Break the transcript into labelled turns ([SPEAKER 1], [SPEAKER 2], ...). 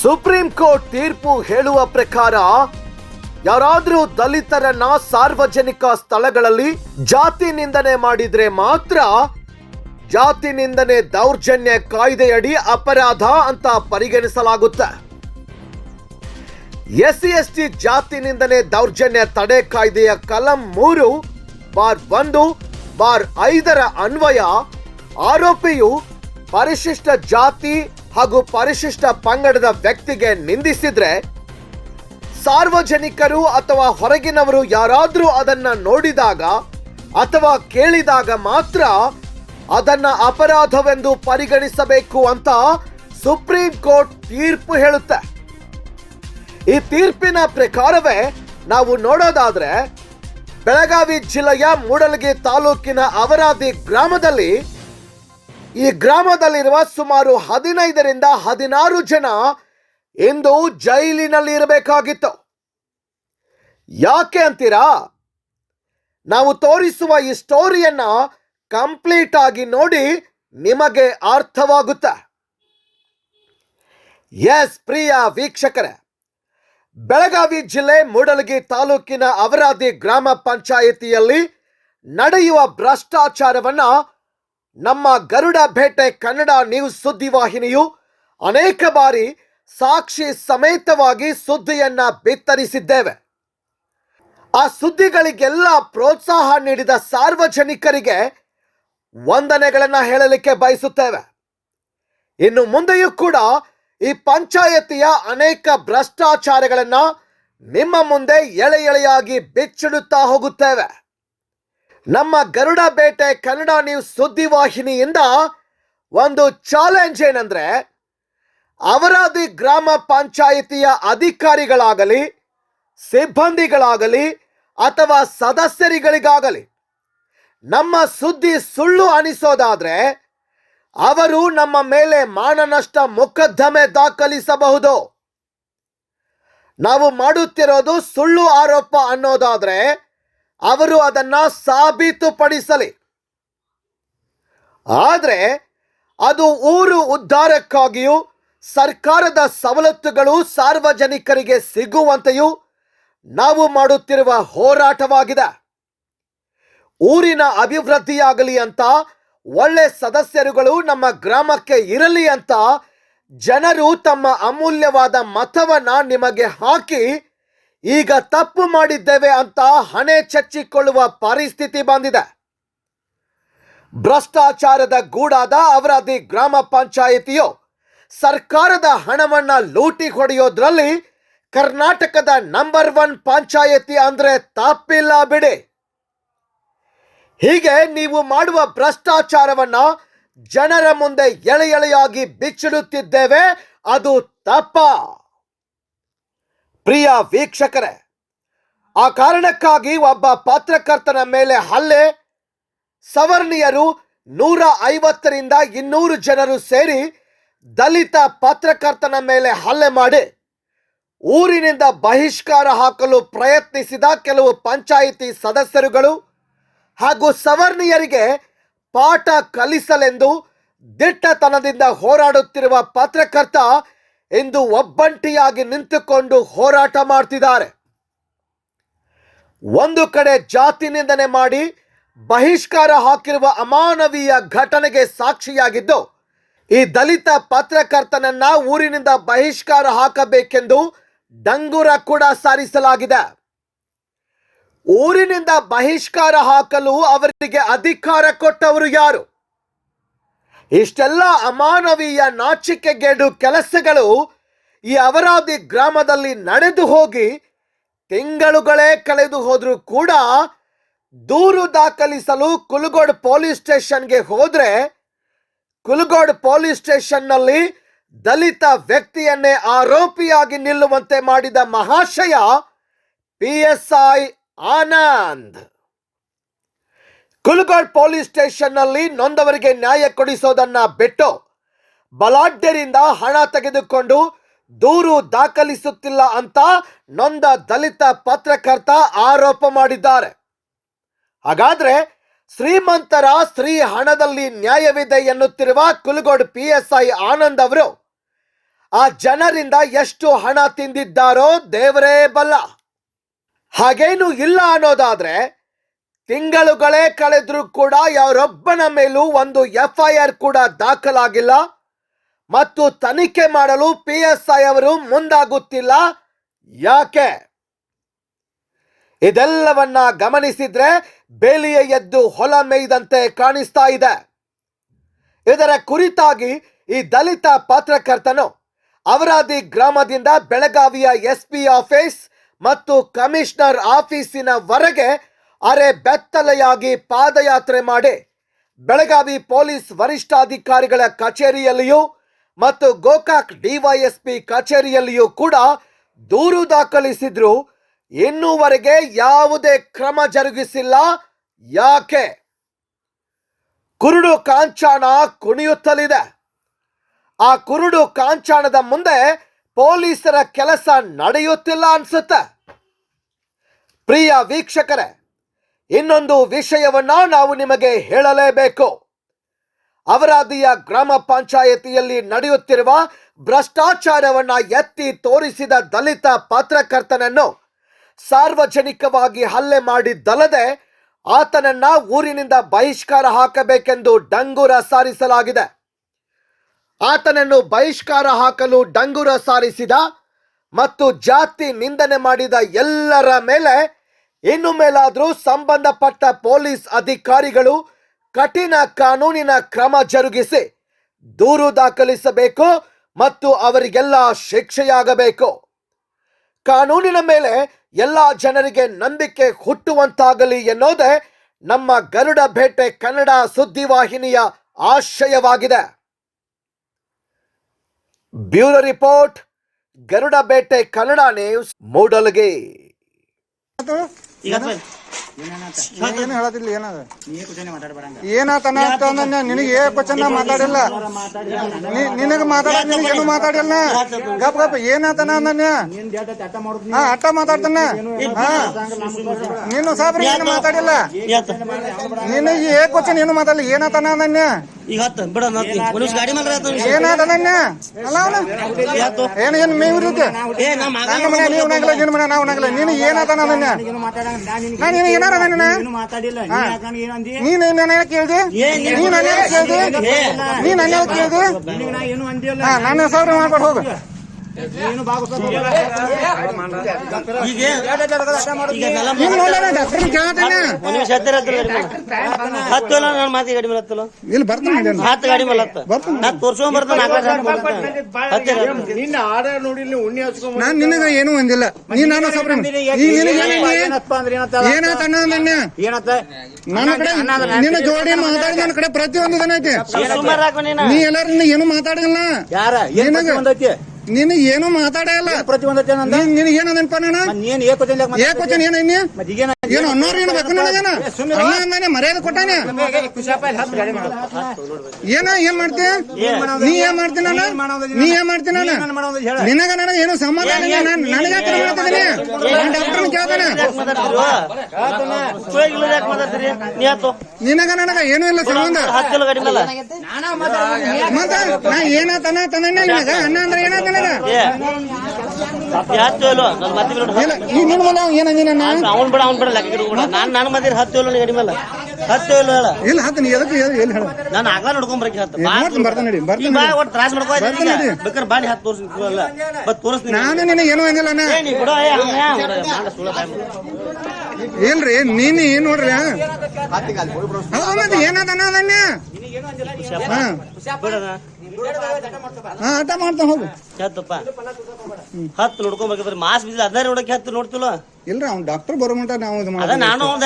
[SPEAKER 1] Supreme court ತೀರ್ಪು ಹೇಳುವ ಪ್ರಕಾರ, ಯಾರಾದ್ರೂ ದಲಿತರನ್ನ ಸಾರ್ವಜನಿಕ ಸ್ಥಳಗಳಲ್ಲಿ ಜಾತಿ ನಿಂದನೆ ಮಾಡಿದ್ರೆ ಮಾತ್ರ ಜಾತಿ ನಿಂದನೆ ದೌರ್ಜನ್ಯ ಕಾಯ್ದೆಯಡಿ ಅಪರಾಧ ಅಂತ ಪರಿಗಣಿಸಲಾಗುತ್ತೆ. ಎಸ್ಸಿ ಎಸ್ಟಿ ಜಾತಿ ನಿಂದನೆ ದೌರ್ಜನ್ಯ ತಡೆ ಕಾಯ್ದೆಯ ಕಲಂ ಮೂರು, ಬಾರ್ ಒಂದು, ಬಾರ್ ಐದರ ಅನ್ವಯ ಆರೋಪಿಯು ಪರಿಶಿಷ್ಟ ಜಾತಿ ಹಾಗೂ ಪರಿಶಿಷ್ಟ ಪಂಗಡದ ವ್ಯಕ್ತಿಗೆ ನಿಂದಿಸಿದ್ರೆ ಸಾರ್ವಜನಿಕರು ಅಥವಾ ಹೊರಗಿನವರು ಯಾರಾದರೂ ಅದನ್ನ ನೋಡಿದಾಗ ಅಥವಾ ಕೇಳಿದಾಗ ಮಾತ್ರ ಅದನ್ನ ಅಪರಾಧವೆಂದು ಪರಿಗಣಿಸಬೇಕು ಅಂತ ಸುಪ್ರೀಂ ಕೋರ್ಟ್ ತೀರ್ಪು ಹೇಳುತ್ತೆ. ಈ ತೀರ್ಪಿನ ಪ್ರಕಾರವೇ ನಾವು ನೋಡೋದಾದ್ರೆ ಬೆಳಗಾವಿ ಜಿಲ್ಲೆಯ ಮೂಡಲಗಿ ತಾಲೂಕಿನ ಅವರಾದಿ ಗ್ರಾಮದಲ್ಲಿ ಈ ಗ್ರಾಮದಲ್ಲಿರುವ ಸುಮಾರು ಹದಿನೈದರಿಂದ ಹದಿನಾರು ಜನ ಇಂದು ಜೈಲಿನಲ್ಲಿ ಇರಬೇಕಾಗಿತ್ತು. ಯಾಕೆ ಅಂತೀರಾ? ನಾವು ತೋರಿಸುವ ಈ ಸ್ಟೋರಿಯನ್ನ ಕಂಪ್ಲೀಟ್ ಆಗಿ ನೋಡಿ ನಿಮಗೆ ಅರ್ಥವಾಗುತ್ತೆ. ಎಸ್, ಪ್ರಿಯ ವೀಕ್ಷಕರೇ, ಬೆಳಗಾವಿ ಜಿಲ್ಲೆ ಮೂಡಲಗಿ ತಾಲೂಕಿನ ಅವರಾದಿ ಗ್ರಾಮ ಪಂಚಾಯಿತಿಯಲ್ಲಿ ನಡೆಯುವ ಭ್ರಷ್ಟಾಚಾರವನ್ನ ನಮ್ಮ ಗರುಡ ಭೇಟೆ ಕನ್ನಡ ನ್ಯೂಸ್ ಸುದ್ದಿವಾಹಿನಿಯು ಅನೇಕ ಬಾರಿ ಸಾಕ್ಷಿ ಸಮೇತವಾಗಿ ಸುದ್ದಿಯನ್ನ ಬಿತ್ತರಿಸಿದ್ದೇವೆ. ಆ ಸುದ್ದಿಗಳಿಗೆಲ್ಲ ಪ್ರೋತ್ಸಾಹ ನೀಡಿದ ಸಾರ್ವಜನಿಕರಿಗೆ ವಂದನೆಗಳನ್ನ ಹೇಳಲಿಕ್ಕೆ ಬಯಸುತ್ತೇವೆ. ಇನ್ನು ಮುಂದೆಯೂ ಕೂಡ ಈ ಪಂಚಾಯತಿಯ ಅನೇಕ ಭ್ರಷ್ಟಾಚಾರಗಳನ್ನು ನಿಮ್ಮ ಮುಂದೆ ಎಳೆ ಎಳೆಯಾಗಿ ಬಿಚ್ಚಿಡುತ್ತಾ ಹೋಗುತ್ತೇವೆ. ನಮ್ಮ ಗರುಡ ಬೇಟೆ ಕನ್ನಡ ನ್ಯೂಸ್ ಸುದ್ದಿವಾಹಿನಿಯಿಂದ ಒಂದು ಚಾಲೆಂಜ್ ಏನಂದ್ರೆ, ಅವರಾದಿ ಗ್ರಾಮ ಪಂಚಾಯಿತಿಯ ಅಧಿಕಾರಿಗಳಾಗಲಿ, ಸಿಬ್ಬಂದಿಗಳಾಗಲಿ ಅಥವಾ ಸದಸ್ಯರಿಗಳಿಗಾಗಲಿ, ನಮ್ಮ ಸುದ್ದಿ ಸುಳ್ಳು ಅನಿಸೋದಾದ್ರೆ, ಅವರು ನಮ್ಮ ಮೇಲೆ ಮಾನನಷ್ಟ ಮೊಕದ್ದಮೆ ದಾಖಲಿಸಬಹುದು. ನಾವು ಮಾಡುತ್ತಿರೋದು ಸುಳ್ಳು ಆರೋಪ ಅನ್ನೋದಾದ್ರೆ ಅವರು ಅದನ್ನು ಸಾಬೀತುಪಡಿಸಲಿ. ಆದರೆ ಅದು ಊರು ಉದ್ಧಾರಕ್ಕಾಗಿಯೂ, ಸರ್ಕಾರದ ಸವಲತ್ತುಗಳು ಸಾರ್ವಜನಿಕರಿಗೆ ಸಿಗುವಂತೆಯೂ ನಾವು ಮಾಡುತ್ತಿರುವ ಹೋರಾಟವಾಗಿದೆ. ಊರಿನ ಅಭಿವೃದ್ಧಿಯಾಗಲಿ ಅಂತ ಒಳ್ಳೆ ಸದಸ್ಯರುಗಳು ನಮ್ಮ ಗ್ರಾಮಕ್ಕೆ ಇರಲಿ ಅಂತ ಜನರು ತಮ್ಮ ಅಮೂಲ್ಯವಾದ ಮತವನ್ನ ನಿಮಗೆ ಹಾಕಿ ಈಗ ತಪ್ಪು ಮಾಡಿದ್ದೇವೆ ಅಂತ ಹಣೆ ಚಚ್ಚಿಕೊಳ್ಳುವ ಪರಿಸ್ಥಿತಿ ಬಂದಿದೆ. ಭ್ರಷ್ಟಾಚಾರದ ಗೂಡಾದ ಅವರಾದಿ ಗ್ರಾಮ ಪಂಚಾಯಿತಿಯು ಸರ್ಕಾರದ ಹಣವನ್ನ ಲೂಟಿ ಹೊಡೆಯೋದ್ರಲ್ಲಿ ಕರ್ನಾಟಕದ ನಂಬರ್ ಒನ್ ಪಂಚಾಯಿತಿ ಅಂದ್ರೆ ತಪ್ಪಿಲ್ಲ ಬಿಡಿ. ಹೀಗೆ ನೀವು ಮಾಡುವ ಭ್ರಷ್ಟಾಚಾರವನ್ನ ಜನರ ಮುಂದೆ ಎಳೆ ಎಳೆಯಾಗಿ ಬಿಚ್ಚಿಡುತ್ತಿದ್ದೇವೆ, ಅದು ತಪ್ಪ. ಪ್ರಿಯ ವೀಕ್ಷಕರೇ, ಆ ಕಾರಣಕ್ಕಾಗಿ ಒಬ್ಬ ಪತ್ರಕರ್ತನ ಮೇಲೆ ಹಲ್ಲೆ, ಸವರ್ಣೀಯರು ನೂರ ಐವತ್ತರಿಂದ ಇನ್ನೂರು ಜನರು ಸೇರಿ ದಲಿತ ಪತ್ರಕರ್ತನ ಮೇಲೆ ಹಲ್ಲೆ ಮಾಡಿ ಊರಿನಿಂದ ಬಹಿಷ್ಕಾರ ಹಾಕಲು ಪ್ರಯತ್ನಿಸಿದ ಕೆಲವು ಪಂಚಾಯಿತಿ ಸದಸ್ಯರುಗಳು ಹಾಗೂ ಸವರ್ಣೀಯರಿಗೆ ಪಾಠ ಕಲಿಸಲೆಂದು ದಿಟ್ಟತನದಿಂದ ಹೋರಾಡುತ್ತಿರುವ ಪತ್ರಕರ್ತ ಇಂದು ಒಬ್ಬಂಟಿಯಾಗಿ ನಿಂತುಕೊಂಡು ಹೋರಾಟ ಮಾಡ್ತಿದ್ದಾರೆ. ಒಂದು ಕಡೆ ಜಾತಿ ನಿಂದನೆ ಮಾಡಿ ಬಹಿಷ್ಕಾರ ಹಾಕಿರುವ ಅಮಾನವೀಯ ಘಟನೆಗೆ ಸಾಕ್ಷಿಯಾಗಿದ್ದು, ಈ ದಲಿತ ಪತ್ರಕರ್ತನನ್ನ ಊರಿನಿಂದ ಬಹಿಷ್ಕಾರ ಹಾಕಬೇಕೆಂದು ಡಂಗುರ ಕೂಡ ಸಾರಿಸಲಾಗಿದೆ. ಊರಿನಿಂದ ಬಹಿಷ್ಕಾರ ಹಾಕಲು ಅವರಿಗೆ ಅಧಿಕಾರ ಕೊಟ್ಟವರು ಯಾರು? ಇಷ್ಟೆಲ್ಲ ಅಮಾನವೀಯ ನಾಚಿಕೆಗೇಡು ಕೆಲಸಗಳು ಈ ಅವರಾದಿ ಗ್ರಾಮದಲ್ಲಿ ನಡೆದು ಹೋಗಿ ತಿಂಗಳುಗಳೇ ಕಳೆದು ಹೋದರೂ ಕೂಡ ದೂರು ದಾಖಲಿಸಲು ಕುಲಗೋಡ್ ಪೊಲೀಸ್ ಸ್ಟೇಷನ್ಗೆ ಹೋದರೆ ಕುಲಗೋಡ್ ಪೊಲೀಸ್ ಸ್ಟೇಷನ್ನಲ್ಲಿ ದಲಿತ ವ್ಯಕ್ತಿಯನ್ನೇ ಆರೋಪಿಯಾಗಿ ನಿಲ್ಲುವಂತೆ ಮಾಡಿದ ಮಹಾಶಯ P S I Anand. Kulagod police ಸ್ಟೇಷನ್ನಲ್ಲಿ ನೊಂದವರಿಗೆ ನ್ಯಾಯ ಕೊಡಿಸೋದನ್ನ ಬಿಟ್ಟು ಬಲಾಢ್ಯರಿಂದ ಹಣ ತೆಗೆದುಕೊಂಡು ದೂರು ದಾಖಲಿಸುತ್ತಿಲ್ಲ ಅಂತ ನೊಂದ ದಲಿತ ಪತ್ರಕರ್ತ ಆರೋಪ ಮಾಡಿದ್ದಾರೆ. ಹಾಗಾದ್ರೆ ಶ್ರೀಮಂತರ ಸ್ತ್ರೀ ಹಣದಲ್ಲಿ ನ್ಯಾಯವಿದೆ ಎನ್ನುತ್ತಿರುವ Kulagod P S I Anand ಅವರು, ಆ ಜನರಿಂದ ಎಷ್ಟು ಹಣ ತಿಂದಿದ್ದಾರೋ ದೇವರೇ ಬಲ್ಲ. ಹಾಗೇನು ಇಲ್ಲ ಅನ್ನೋದಾದ್ರೆ ತಿಂಗಳುಗಳೇ ಕಳೆದ್ರೂ ಕೂಡ ಯಾರೊಬ್ಬನ ಮೇಲೂ ಒಂದು ಎಫ್ಐಆರ್ ಕೂಡ ದಾಖಲಾಗಿಲ್ಲ. ಮತ್ತು ತನಿಖೆ ಮಾಡಲು ಪಿ ಎಸ್ ಐ ಅವರು ಮುಂದಾಗುತ್ತಿಲ್ಲ. ಯಾಕೆ? ಇದೆಲ್ಲವನ್ನ ಗಮನಿಸಿದ್ರೆ ಬೇಲಿಯ ಎದ್ದು ಹೊಲ ಮೇಯ್ದಂತೆ ಕಾಣಿಸ್ತಾ ಇದೆ. ಇದರ ಕುರಿತಾಗಿ ಈ ದಲಿತ ಪತ್ರಕರ್ತನು, ಅವರಾದಿ ಗ್ರಾಮದಿಂದ ಬೆಳಗಾವಿಯ ಎಸ್ ಪಿ ಆಫೀಸ್ ಮತ್ತು ಕಮಿಷನರ್ ಆಫೀಸಿನ ವರೆಗೆ ಅರೆ ಬೆತ್ತಲೆಯಾಗಿ ಪಾದಯಾತ್ರೆ ಮಾಡಿ ಬೆಳಗಾವಿ ಪೊಲೀಸ್ ವರಿಷ್ಠಾಧಿಕಾರಿಗಳ ಕಚೇರಿಯಲ್ಲಿಯೂ ಮತ್ತು ಗೋಕಾಕ್ ಡಿವೈಎಸ್ಪಿ ಕಚೇರಿಯಲ್ಲಿಯೂ ಕೂಡ ದೂರು ದಾಖಲಿಸಿದ್ರು. ಇನ್ನೂವರೆಗೆ ಯಾವುದೇ ಕ್ರಮ ಜರುಗಿಸಿಲ್ಲ. ಯಾಕೆ? ಕುರುಡು ಕಾಂಚಾಣ ಕುಣಿಯುತ್ತಲಿದೆ. ಆ ಕುರುಡು ಕಾಂಚಾಣದ ಮುಂದೆ ಪೊಲೀಸರ ಕೆಲಸ ನಡೆಯುತ್ತಿಲ್ಲ ಅನ್ಸುತ್ತೆ. ಪ್ರಿಯ ವೀಕ್ಷಕರೇ ಇನ್ನೊಂದು ವಿಷಯವನ್ನ ನಾವು ನಿಮಗೆ ಹೇಳಲೇಬೇಕು. ಅವರಾದಿಯ ಗ್ರಾಮ ಪಂಚಾಯತಿಯಲ್ಲಿ ನಡೆಯುತ್ತಿರುವ ಭ್ರಷ್ಟಾಚಾರವನ್ನ ಎತ್ತಿ ತೋರಿಸಿದ ದಲಿತ ಪತ್ರಕರ್ತನನ್ನು ಸಾರ್ವಜನಿಕವಾಗಿ ಹಲ್ಲೆ ಮಾಡಿದ್ದಲ್ಲದೆ ಆತನನ್ನ ಊರಿನಿಂದ ಬಹಿಷ್ಕಾರ ಹಾಕಬೇಕೆಂದು ಡಂಗುರ ಸಾರಿಸಲಾಗಿದೆ. ಆತನನ್ನು ಬಹಿಷ್ಕಾರ ಹಾಕಲು ಡಂಗುರ ಸಾರಿಸಿದ ಮತ್ತು ಜಾತಿ ನಿಂದನೆ ಮಾಡಿದ ಎಲ್ಲರ ಮೇಲೆ ಇನ್ನು ಮೇಲಾದರೂ ಸಂಬಂಧಪಟ್ಟ ಪೊಲೀಸ್ ಅಧಿಕಾರಿಗಳು ಕಠಿಣ ಕಾನೂನಿನ ಕ್ರಮ ಜರುಗಿಸಿ ದೂರು ದಾಖಲಿಸಬೇಕು ಮತ್ತು ಅವರಿಗೆಲ್ಲ ಶಿಕ್ಷೆಯಾಗಬೇಕು. ಕಾನೂನಿನ ಮೇಲೆ ಎಲ್ಲ ಜನರಿಗೆ ನಂಬಿಕೆ ಹುಟ್ಟುವಂತಾಗಲಿ ಎನ್ನುವುದೇ ನಮ್ಮ ಗರುಡ ಬೇಟೆ ಕನ್ನಡ ಸುದ್ದಿವಾಹಿನಿಯ ಆಶಯವಾಗಿದೆ. ಬ್ಯೂರೋ ರಿಪೋರ್ಟ್, ಗರುಡ ಬೇಟೆ ಕನ್ನಡ ನ್ಯೂಸ್, ಮೂಡಲ್ಗೆ.
[SPEAKER 2] ಈಗ
[SPEAKER 3] ಏನು? ಹೇಳದಿಲ್ಲ ಏನದ? ಏನಾತನ ಅಂತ ಅಂದನ್ಯ ನಿನಗೆ ಏ ಕ್ವಶನ್ ಮಾತಾಡಿಲ್ಲ? ನಿ- ನಿನಗ ಮಾತಾಡ ನಿನಗೇನು ಮಾತಾಡಿಲ್ಲ? ಗಪ್ ಗಪ್ ಏನಾತನ ಅಂದನ್ಯ ಹಾ ಅಟ್ಟ ಮಾತಾಡ್ತಾನ. ಹಾ. ನೀನು ಸಾಬ್ರಿ ಏನು ಮಾತಾಡಿಲ್ಲ ನಿನಗೆ ಏ ಕ್ವಶನ್ ಏನು ಮಾತಾಡಲ್ಲ ಏನಾತನ ಅಂದನ್ಯ
[SPEAKER 4] ಈಗ ಹತ್ತ. ಬಿಡ ಪೊಲೀಸ್ ಗಾಡಿ ಮೇಲೆ
[SPEAKER 3] ಅಲ್ಲ ಅವನ? ಏನ್ ಏನ್ ಇರುತ್ತೆ ನನ್ನ ಮನೆ ನೀವು ಉಣಂಗಿಲ್ಲ ಮನೆ ನಾವು ಉಣಂಗಿಲ್ಲ ನೀನು ಏನಾರ ನೀನ್ ನನ್ನ? ಕೇಳ್ದೆ? ನೀನ್ ನನ್ನ ಕೇಳ್ದೆ? ನೀನ್ ನನ್ನ ಕೇಳ್ದೆ ಸಾವಿರ ಹೋಗು.
[SPEAKER 2] ನೀನು
[SPEAKER 4] ಹತ್ತು ಮಾತಿ ಗಾಡಿ ಮೇಲೆ ಹತ್ತಲ್ಲ
[SPEAKER 3] ಇಲ್ಲಿ ಬರ್ತಾನೆ?
[SPEAKER 4] ಹತ್ತು ಗಾಡಿ ಮೇಲೆ ಹತ್ತ. ನಾ ತೋರ್ಸ್ಕೊಂಡ್ ಬರ್ತಾನೆ
[SPEAKER 3] ನಿನಗ ಏನು ಒಂದಿಲ್ಲ ನೀ ನಾನು ಸಬ್ರ ಈಗ
[SPEAKER 2] ಏನತ್ತ
[SPEAKER 3] ಏನಾತ ನನ್ನ
[SPEAKER 2] ಏನತ್ತ
[SPEAKER 3] ನನ್ನ ಕಡೆ ನಿನ್ನ ಜೋಡಿ ಮಾತಾಡಿ ನನ್ನ ಕಡೆ ಪ್ರತಿಯೊಂದು ಐತಿ. ನೀ ಏನು ಮಾತಾಡಿಲ್ಲ
[SPEAKER 2] ಯಾರ? ಏನ್ ಏನೋ
[SPEAKER 3] ನಿನಗೆ ಏನು ಮಾತಾಡಲ್ಲ
[SPEAKER 2] ಪ್ರತಿ ಒಂದು ಜನ
[SPEAKER 3] ನೀನ್ ನಿನಗೆ ಏನು ನೆನಪ ನಾನು?
[SPEAKER 2] ನೀನ್
[SPEAKER 3] ಏನ
[SPEAKER 2] ಮತ್ತೆ ಈಗೇನ
[SPEAKER 3] ಏನು ಅನ್ನೋರು ಏನು ಬೇಕು ನನಗೇನ ಅಣ್ಣ ಅಂದಾನೆ ಮರ್ಯಾದೆ ಕೊಟ್ಟಾನೆ. ಏನ ಏನ್ ಮಾಡ್ತೀಯ? ನೀ ಏನ್ ಮಾಡ್ತೀನ ನಾನು? ನೀ ಏನ್ ಮಾಡ್ತೀನ ನಾನು?
[SPEAKER 2] ಏನ್
[SPEAKER 3] ನಿನಗ ನನಗ ಏನು ಸಮಾಧಾನ ಇಲ್ಲ ನಾನು ನನಗೆ ಯಾಕೆ ಮಾಡ್ತಿದ್ದೀನಿ ನಾನು ಡಾಕ್ಟರ್ ಕೇಳ್ತಾನೆ. ನಿನಗ ನನಗ ಏನು ಇಲ್ಲ ಸಂಬಂಧ. ಮತ್ತ ನಾ ಏನಾತನ ತನ ಅಣ್ಣ ಅಂದ್ರೆ ಏನಾತನಗ
[SPEAKER 4] ಏ. ಹತ್ತು ಇಲ್ಲ ನನ್ನ ಮತ್ತೆ
[SPEAKER 3] ನಿನ್
[SPEAKER 4] ಅವ್ನ್ ಬಿಡ ಅವ್ನ್ ಬಿಡ ಲೆಕ್ಕ ಇಟ್ಕೊಬೇಡ. ನಾನ್ ನನ್ನ ಮದ್ವೆ ಹತ್ತು ಮೇಲೆ. ಹತ್ತು ಇಲ್ಲ ಹೇಳ.
[SPEAKER 3] ಇಲ್ಲ ಹತ್ತು ನೀ ಎದಕ್ಕೆ ಎಲ್ಲಿ ಹೇಳ?
[SPEAKER 4] ನಾನು ಆಗ್ಲಾ ನೋಡ್ಕೊಂಡ್ ಬರಕ್ಕೆ ಹತ್ತು
[SPEAKER 3] ಬರ್ತಾನೆ ನಡಿ
[SPEAKER 4] ಬಾ. ಒಟ್ಟು ತ್ರಾಸ ಮಾಡ್ಕೋ
[SPEAKER 3] ಬರ್ತಾನೆ ನಡಿ.
[SPEAKER 4] ಬೇಕಾದ್ರೆ ಬಾಡಿ ಹತ್ತು ತೋರಿಸ್ತೀನಿ ಅಲ್ಲ ಬಟ್ ತೋರಿಸ್ತೀನಿ
[SPEAKER 3] ನಾನು ನಿನಗೆ ಏನು ಹಂಗಿಲ್ಲ
[SPEAKER 4] ನೀ ಬಿಡೋ ಏ
[SPEAKER 3] ನೀನ್ ಏನ್ ನೋಡ್ರಿ ಅದನ್ನ? ಹಾ. ಆಟ ಮಾಡ್ತಾನ ಹೋಗು.
[SPEAKER 4] ಹತ್ತಪ್ಪ ಹತ್ತು ನೋಡ್ಕೊಬೇಕಂದ್ರೆ ಮಾಸ್ ಬಿದ್ದ ಅದ್ರ ನೋಡಕ್ಕೆ ಹತ್ತು ನೋಡ್ತಿಲ್ಲ.
[SPEAKER 3] ಇಲ್ರಿ ಅವ್ನ್ ಡಾಕ್ಟರ್ ಬರೋ ಮಟ್ಟ ನಾವು
[SPEAKER 4] ನಾನು ಒಂದ್